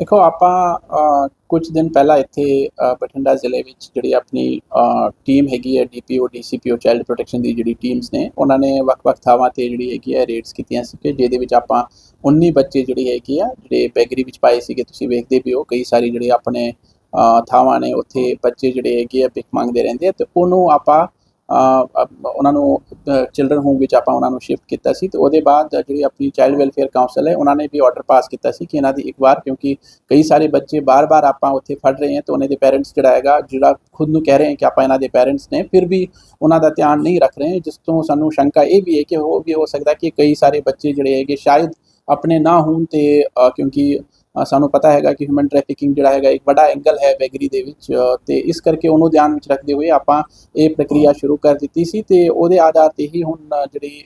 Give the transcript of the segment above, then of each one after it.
ਦੇਖੋ ਆਪਾਂ ਅ, ਕੁਝ ਦਿਨ ਪਹਿਲਾਂ ਇੱਥੇ ਬਠਿੰਡਾ ਜ਼ਿਲ੍ਹੇ ਵਿੱਚ ਜਿਹੜੀ ਆਪਣੀ ਟੀਮ ਹੈਗੀ ਹੈ ਡੀਪੀਓ ਡੀਸੀਪੀਓ ਚਾਈਲਡ ਪ੍ਰੋਟੈਕਸ਼ਨ ਦੀ ਜਿਹੜੀ ਟੀਮਸ ਨੇ ਉਹਨਾਂ ਨੇ ਵੱਖ-ਵੱਖ ਥਾਵਾਂ ਤੇ ਜਿਹੜੀ ਹੈਗੀ ਹੈ ਰੇਡਸ ਕੀਤੀਆਂ ਸੀ ਕਿ ਜਿਹਦੇ ਵਿੱਚ ਆਪਾਂ 19 ਬੱਚੇ ਜਿਹੜੀ ਹੈਗੀ ਆ ਜਿਹੜੇ ਬੈਗਰੀ ਵਿੱਚ ਪਾਏ ਸੀਗੇ ਤੁਸੀਂ ਵੇਖਦੇ ਵੀ ਹੋ ਕਈ ਸਾਰੀ ਜਿਹੜੇ ਆਪਣੇ ਥਾਵਾਂ ਨੇ ਉੱਥੇ ਬੱਚੇ ਜਿਹੜੇ ਹੈਗੇ ਆ ਭਿੱਖ ਮੰਗਦੇ ਰਹਿੰਦੇ ਆ ਤੇ ਉਹਨੂੰ ਆਪਾਂ ਉਹਨਾਂ ਨੂੰ ਚਿਲਡਰਨ ਹੋਮ ਵਿੱਚ ਆਪਾਂ ਉਹਨਾਂ ਨੂੰ ਸ਼ਿਫਟ ਕੀਤਾ ਸੀ ਤੇ ਉਹਦੇ ਬਾਅਦ ਜਿਹੜੀ ਆਪਣੀ ਚਾਈਲਡ ਵੈਲਫੇਅਰ ਕਾਉਂਸਲ ਹੈ, ਉਹਨਾਂ ਨੇ ਵੀ ਆਰਡਰ ਪਾਸ ਕੀਤਾ ਸੀ ਕਿ ਇਹਨਾਂ ਦੀ ਇੱਕ ਵਾਰ, ਕਿਉਂਕਿ ਕਈ ਸਾਰੇ ਬੱਚੇ ਬਾਰ-ਬਾਰ ਆਪਾਂ ਉੱਥੇ ਫੜ ਰਹੇ ਹਾਂ ਤੇ ਉਹਨਾਂ ਦੇ ਪੇਰੈਂਟਸ ਜਿਹੜਾ ਹੈਗਾ, ਜਿਹੜਾ ਖੁਦ ਨੂੰ ਕਹਿ ਰਹੇ ਹੈ ਕਿ ਆਪਾਂ ਇਹਨਾਂ ਦੇ ਪੇਰੈਂਟਸ ਨੇ, ਫਿਰ ਵੀ ਉਹਨਾਂ ਦਾ ਧਿਆਨ ਨਹੀਂ ਰੱਖ ਰਹੇ, ਜਿਸ ਤੋਂ ਸਾਨੂੰ ਸ਼ੰਕਾ ਇਹ ਵੀ ਹੈ ਕਿ ਉਹ ਵੀ ਹੋ ਸਕਦਾ ਕਿ ਕਈ ਸਾਰੇ ਬੱਚੇ ਜਿਹੜੇ ਹੈਗੇ, ਸ਼ਾਇਦ ਆਪਣੇ ਨਾ ਹੋਣ ਤੇ ਕਿਉਂਕਿ ਸਾਨੂੰ ਪਤਾ ਹੈਗਾ ਕਿ ਹਿਊਮਨ ਟ੍ਰੈਫਿਕਿੰਗ ਜਿਹੜਾ ਹੈਗਾ ਇੱਕ ਵੱਡਾ ਐਂਗਲ ਹੈ ਬੈਗਰੀ ਦੇ ਵਿੱਚ ਤੇ ਇਸ ਕਰਕੇ ਉਹਨੂੰ ਧਿਆਨ ਵਿੱਚ ਰੱਖਦੇ ਹੋਏ ਆਪਾਂ ਇਹ ਪ੍ਰਕਿਰਿਆ ਸ਼ੁਰੂ ਕਰ ਦਿੱਤੀ ਸੀ ਤੇ ਉਹਦੇ ਆਧਾਰ ਤੇ ਹੀ ਹੁਣ ਜਿਹੜੀ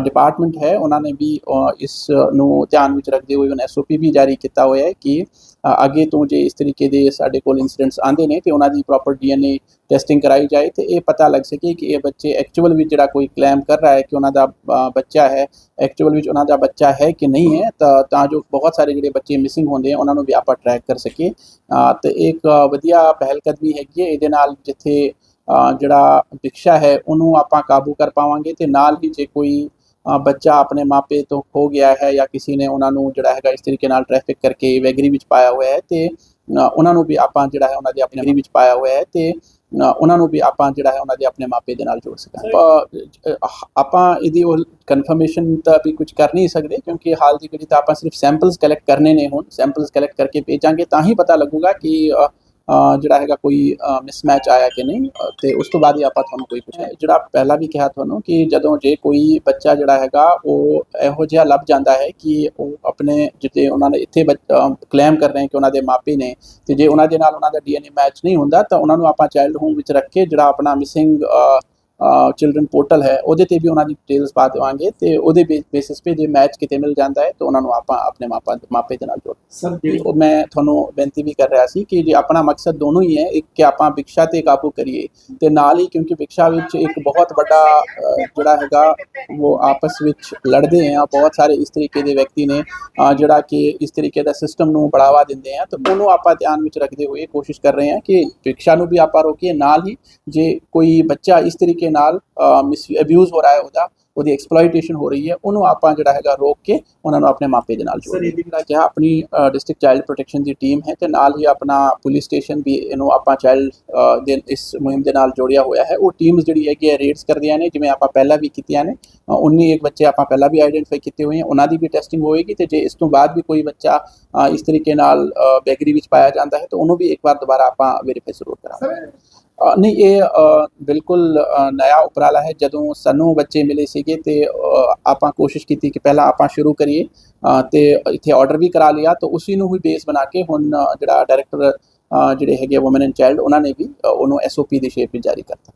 ਡਿਪਾਰਟਮੈਂਟ ਹੈ ਉਹਨਾਂ ਨੇ ਵੀ ਇਸ ਨੂੰ ਧਿਆਨ ਵਿੱਚ ਰੱਖਦੇ ਹੋਏ ਹੁਣ ਐਸਓਪੀ ਵੀ ਜਾਰੀ ਕੀਤਾ ਹੋਇਆ ਹੈ ਕਿ ਅੱਗੇ ਤੋਂ ਜੇ ਇਸ ਤਰੀਕੇ ਦੇ ਸਾਡੇ ਕੋਲ ਇਨਸੀਡੈਂਟਸ ਆਉਂਦੇ ਨੇ ਤੇ ਉਹਨਾਂ ਦੀ ਪ੍ਰੋਪਰ ਡੀਐਨਏ ਟੈਸਟਿੰਗ ਕਰਾਈ ਜਾਏ ਤੇ ਇਹ ਪਤਾ ਲੱਗ ਸਕੇ ਕਿ ਇਹ ਬੱਚੇ ਐਕਚੁਅਲ ਵਿੱਚ ਜਿਹੜਾ ਕੋਈ ਕਲੇਮ ਕਰ ਰਿਹਾ ਹੈ ਕਿ ਉਹਨਾਂ ਦਾ ਬੱਚਾ ਹੈ ਐਕਚੁਅਲ ਵਿੱਚ ਉਹਨਾਂ ਦਾ ਬੱਚਾ ਹੈ ਕਿ ਨਹੀਂ ਹੈ ਤਾਂ ਤਾਂ ਜੋ ਬਹੁਤ ਸਾਰੇ ਜਿਹੜੇ ਬੱਚੇ ਮਿਸਿੰਗ ਹੁੰਦੇ ਆ ਉਹਨਾਂ ਨੂੰ ਵੀ ਆਪਾਂ ਟਰੈਕ ਕਰ ਸਕੀਏ। ਅ, ਤੇ ਇੱਕ ਵਧੀਆ ਪਹਿਲ ਕਦਮੀ ਹੈਗੀ ਹੈ ਇਹਦੇ ਨਾਲ ਜਿੱਥੇ ਜਿਹੜਾ ਭਿਕਸ਼ਾ ਹੈ ਉਹਨੂੰ ਆਪਾਂ ਕਾਬੂ ਕਰ ਪਾਵਾਂਗੇ ਤੇ ਨਾਲ ਹੀ ਜੇ ਕੋਈ ਬੱਚਾ ਆਪਣੇ ਮਾਪੇ ਤੋਂ ਖੋ ਗਿਆ ਹੈ ਜਾਂ ਕਿਸੇ ਨੇ ਉਹਨਾਂ ਨੂੰ ਜਿਹੜਾ ਹੈਗਾ ਇਸ ਤਰੀਕੇ ਨਾਲ ਟ੍ਰੈਫਿਕ ਕਰਕੇ ਵੈਗਰੀ ਵਿੱਚ ਪਾਇਆ ਹੋਇਆ ਹੈ ਤੇ ਉਹਨਾਂ ਨੂੰ ਵੀ ਆਪਾਂ ਜਿਹੜਾ ਹੈ ਉਹਨਾਂ ਦੇ ਆਪਣੇ ਵਿੱਚ ਪਾਇਆ ਹੋਇਆ ਹੈ ਤੇ ਉਹਨਾਂ ਨੂੰ ਵੀ ਆਪਾਂ ਜਿਹੜਾ ਹੈ ਉਹਨਾਂ ਦੇ ਆਪਣੇ ਮਾਪੇ ਦੇ ਨਾਲ ਜੋੜ ਸਕਾਂ ਆਪਾਂ ਇਹਦੀ ਉਹ ਕਨਫਰਮੇਸ਼ਨ ਤਾਂ ਵੀ ਕੁਝ ਕਰ ਨਹੀਂ ਸਕਦੇ ਕਿਉਂਕਿ ਹਾਲ ਦੀ ਘੜੀ ਤਾਂ ਆਪਾਂ ਸਿਰਫ ਸੈਂਪਲਸ ਕਲੈਕਟ ਕਰਨੇ ਨੇ ਹੁਣ ਸੈਂਪਲਸ ਕਲੈਕਟ ਕਰਕੇ ਭੇਜਾਂਗੇ ਤਾਂ ਹੀ ਪਤਾ ਲੱਗੂਗਾ ਕਿ ਜਿਹੜਾ ਹੈਗਾ ਕੋਈ ਮਿਸਮੈਚ ਆਇਆ ਕਿ ਨਹੀਂ ਤੇ ਉਸ ਤੋਂ ਬਾਅਦ ਹੀ ਆਪਾਂ ਤੁਹਾਨੂੰ ਕੋਈ ਪੁੱਛਿਆ। ਜਿਹੜਾ ਪਹਿਲਾਂ ਵੀ ਕਿਹਾ ਤੁਹਾਨੂੰ ਕਿ ਜਦੋਂ ਜੇ ਕੋਈ ਬੱਚਾ ਜਿਹੜਾ ਹੈਗਾ, ਉਹ ਇਹੋ ਜਿਹਾ ਲੱਭ ਜਾਂਦਾ ਹੈ ਕਿ ਉਹ ਆਪਣੇ ਜਿੱਤੇ ਉਹਨਾਂ ਨੇ ਇੱਥੇ ਕਲੇਮ ਕਰ ਰਹੇ ਹੈ ਕਿ ਉਹਨਾਂ ਦੇ ਮਾਪੇ ਨੇ, ਤੇ ਜੇ ਉਹਨਾਂ ਦੇ ਨਾਲ ਉਹਨਾਂ ਦਾ ਡੀਐਨਏ ਮੈਚ ਨਹੀਂ ਹੁੰਦਾ, ਤਾਂ ਉਹਨਾਂ ਨੂੰ ਆਪਾਂ ਚਾਈਲਡ ਹੋਮ ਵਿੱਚ ਰੱਖ ਕੇ ਜਿਹੜਾ ਆਪਣਾ ਮਿਸਿੰਗ ਚਿਲਡਰਨ ਪੋਰਟਲ ਹੈ ਉਹਦੇ ਤੇ ਵੀ ਉਹਨਾਂ ਦੀ ਡਿਟੇਲਸ ਪਾ ਦੇਵਾਂਗੇ ਤੇ ਉਹਦੇ ਬੇਸਿਸ ਤੇ ਜੇ ਮੈਚ ਕਿਤੇ ਮਿਲ ਜਾਂਦਾ ਹੈ ਤਾਂ ਉਹਨਾਂ ਨੂੰ ਆਪਾਂ ਆਪਣੇ ਮਾਪਾ ਮਾਪੇ ਦੇ ਨਾਲ ਜੋੜ ਸਰ ਮੈਂ ਤੁਹਾਨੂੰ ਬੇਨਤੀ ਵੀ ਕਰ ਰਿਹਾ ਸੀ ਕਿ ਜੇ ਆਪਣਾ ਮਕਸਦ ਦੋਨੋਂ ਹੀ ਹੈ ਇੱਕ ਕਿ ਆਪਾਂ ਵਿਕਸ਼ਾ ਤੇ ਕਾਬੂ ਕਰੀਏ ਤੇ ਨਾਲ ਹੀ ਕਿਉਂਕਿ ਵਿਕਸ਼ਾ ਵਿੱਚ ਇੱਕ ਬਹੁਤ ਵੱਡਾ ਜਿਹੜਾ ਹੈਗਾ ਉਹ ਆਪਸ ਵਿੱਚ ਲੜਦੇ ਆ ਬਹੁਤ ਸਾਰੇ ਇਸ ਤਰੀਕੇ ਦੇ ਵਿਅਕਤੀ ਨੇ ਜਿਹੜਾ ਕਿ ਇਸ ਤਰੀਕੇ ਦਾ ਸਿਸਟਮ ਨੂੰ ਬੜਾਵਾ ਦਿੰਦੇ ਆ ਤਾਂ ਉਹਨੂੰ ਆਪਾਂ ਧਿਆਨ ਵਿੱਚ ਰੱਖਦੇ ਹੋਏ ਕੋਸ਼ਿਸ਼ ਕਰ ਰਹੇ ਹਾਂ ਕਿ ਵਿਕਸ਼ਾ ਨੂੰ ਵੀ ਆਪਾਂ ਰੋਕੀਏ ਨਾਲ ਹੀ ਜੇ ਕੋਈ ਬੱਚਾ ਇਸ ਤਰੀਕੇ ਨਾਲ ਮਿਸ ਅਬਿਊਜ਼ ਹੋ ਰਿਹਾ ਹੈ ਉਹਦਾ ਉਹਦੀ ਐਕਸਪਲੋਇਟੇਸ਼ਨ ਹੋ ਰਹੀ ਹੈ ਉਹਨੂੰ ਆਪਾਂ ਜਿਹੜਾ ਹੈਗਾ ਰੋਕ ਕੇ ਉਹਨਾਂ ਨੂੰ ਆਪਣੇ ਮਾਪੇ ਦੇ ਨਾਲ ਜੋੜੀਏ। ਕਿਹਾ ਆਪਣੀ ਡਿਸਟ੍ਰਿਕਟ ਚਾਈਲਡ ਪ੍ਰੋਟੈਕਸ਼ਨ ਦੀ ਟੀਮ ਹੈ ਤੇ ਨਾਲ ਹੀ ਆਪਣਾ ਪੁਲਿਸ ਸਟੇਸ਼ਨ ਵੀ ਇਹਨੂੰ ਆਪਾਂ ਚਾਈਲਡ ਦੇ ਇਸ ਮੁਹਿੰਮ ਦੇ ਨਾਲ ਜੋੜਿਆ ਹੋਇਆ ਹੈ। ਉਹ ਟੀਮਸ ਜਿਹੜੀ ਹੈਗੀ ਹੈ ਰੇਡਸ ਕਰਦੀਆਂ ਨੇ ਜਿਵੇਂ ਆਪਾਂ ਪਹਿਲਾਂ ਵੀ ਕੀਤੀਆਂ ਨੇ ਅ, 19 ਇੱਕ ਬੱਚੇ ਆਪਾਂ ਪਹਿਲਾਂ ਵੀ ਆਈਡੈਂਟੀਫਾਈ ਕੀਤੇ ਹੋਏ ਹਨ ਉਹਨਾਂ ਦੀ ਵੀ ਟੈਸਟਿੰਗ ਹੋਏਗੀ ਤੇ ਜੇ ਇਸ ਤੋਂ ਬਾਅਦ ਵੀ ਕੋਈ ਬੱਚਾ ਇਸ ਤਰੀਕੇ ਨਾਲ ਬੈਗਰੀ ਵਿੱਚ ਪਾਇਆ ਜਾਂਦਾ ਹੈ ਤਾਂ ਉਹਨੂੰ ਵੀ ਇੱਕ ਵਾਰ ਦੁਬਾਰਾ ਆਪਾਂ ਵੈਰੀਫਾਈ ਜ਼ਰੂਰ ਕਰਾਂਗੇ। ਨਹੀਂ ਇਹ ਬਿਲਕੁਲ ਅ, ਨਇਆ ਉਪਰਾਲਾ ਹੈ। ਜਦੋਂ ਸਾਨੂੰ ਬੱਚੇ ਮਿਲੇ ਸੀਗੇ ਤੇ ਆਪਾਂ ਕੋਸ਼ਿਸ਼ ਕੀਤੀ ਕਿ ਪਹਿਲਾਂ ਆਪਾਂ ਸ਼ੁਰੂ ਕਰੀਏ ਅ, ਤੇ ਇੱਥੇ ਆਰਡਰ ਵੀ ਕਰਾ ਲਿਆ ਤਾਂ ਉਸੇ ਨੂੰ ਹੀ ਬੇਸ ਬਣਾ ਕੇ ਹੁਣ ਜਿਹੜਾ ਡਾਇਰੈਕਟਰ ਜਿਹੜੇ ਹੈਗੇ ਵੂਮਨ ਐਂਡ ਚਾਈਲਡ ਉਹਨਾਂ ਨੇ ਵੀ ਅ, ਉਹਨੂੰ ਐਸਓਪੀ ਦੀ ਸ਼ੇਪ ਵਿੱਚ ਜਾਰੀ ਕਰਤਾ।